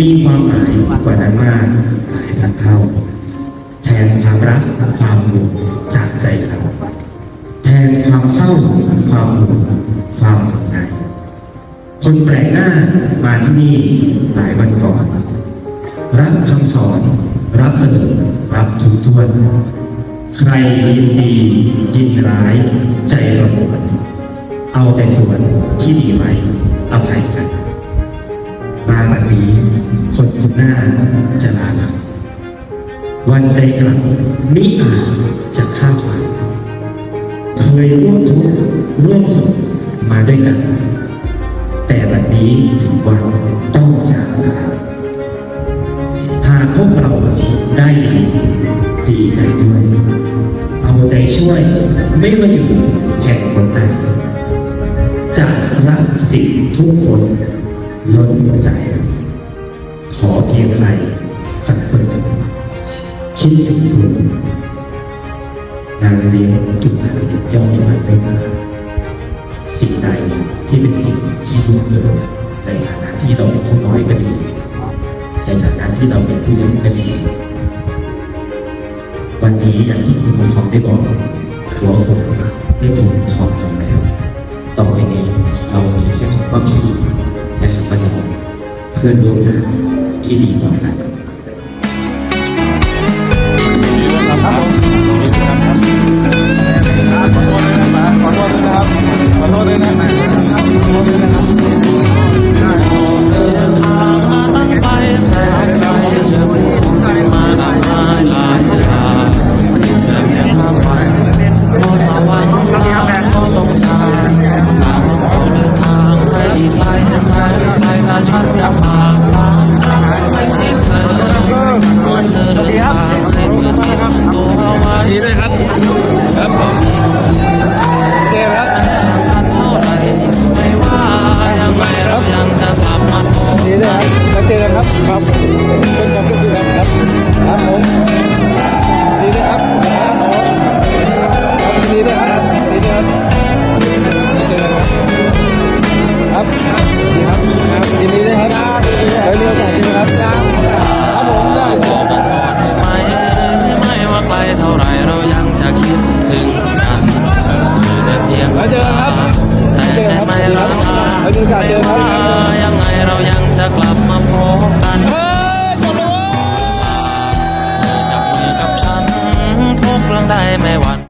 มีความหมายกว่านั้นมากหลายพันเท่า แทนความรักความห่วงจากใจเราแทนความเศร้าความห่วงความห่วงใยคนแปลกหน้ามาที่นี่หลายวันก่อน รับคำสอน รับเสนอรับทุกทวน ใครยินดียินร้าย ใจประมวลเอาแต่ส่วนที่ดีไว้ คนคุณหน้าจะลาลับวันใดกลับมิอาจจะคาดฝันเคยร่วมทุกข์ร่วมสุขมาด้วยกัน แต่วันนี้ถึงวันต้องจากลาหากพวกเราได้ดีดีใจด้วย เอาใจช่วยไม่ว่าอยู่แห่งคนไหนจะรักสิ่งทุกคนล้นหัวใจ ขอเพียงใครสักคนหนึ่งคิดถึงคุณงานเลี้ยงทุกงานเลี้ยงย่อมมีวันเดินมาสิ่งใดที่เป็นสิ่งที่ล่วงเกินในฐานะที่เราเป็นผู้น้อยก็ดี ในฐานะที่เราเป็นผู้ใหญ่ก็ดี วันนี้อย่างที่คุณปกครองได้บอกหัวโขนได้ถูกถอดลงแล้วต่อไปนี้เรามีแค่คำว่าพี่และคำว่าน้องเพื่อนร่วมงาน ที่ดีต่อ เจอกันครับครับเป็นความรู้สึกครับครับครับผมดีด้วยครับครับผมดีด้วยครับดีด้วยครับเจอกันครับครับดีครับครับยินดีด้วยครับเดี๋ยวมีโอกาสเจอครับครับผมได้บอกกันก่อนได้ไหมไม่ว่าไกลเท่าไรเรายังจะคิดถึงกันแต่เพียงเจอครับแต่ไม่รักมาเจอกันเจอครับยังไงเรายังจะกลับ ไม่หวั่น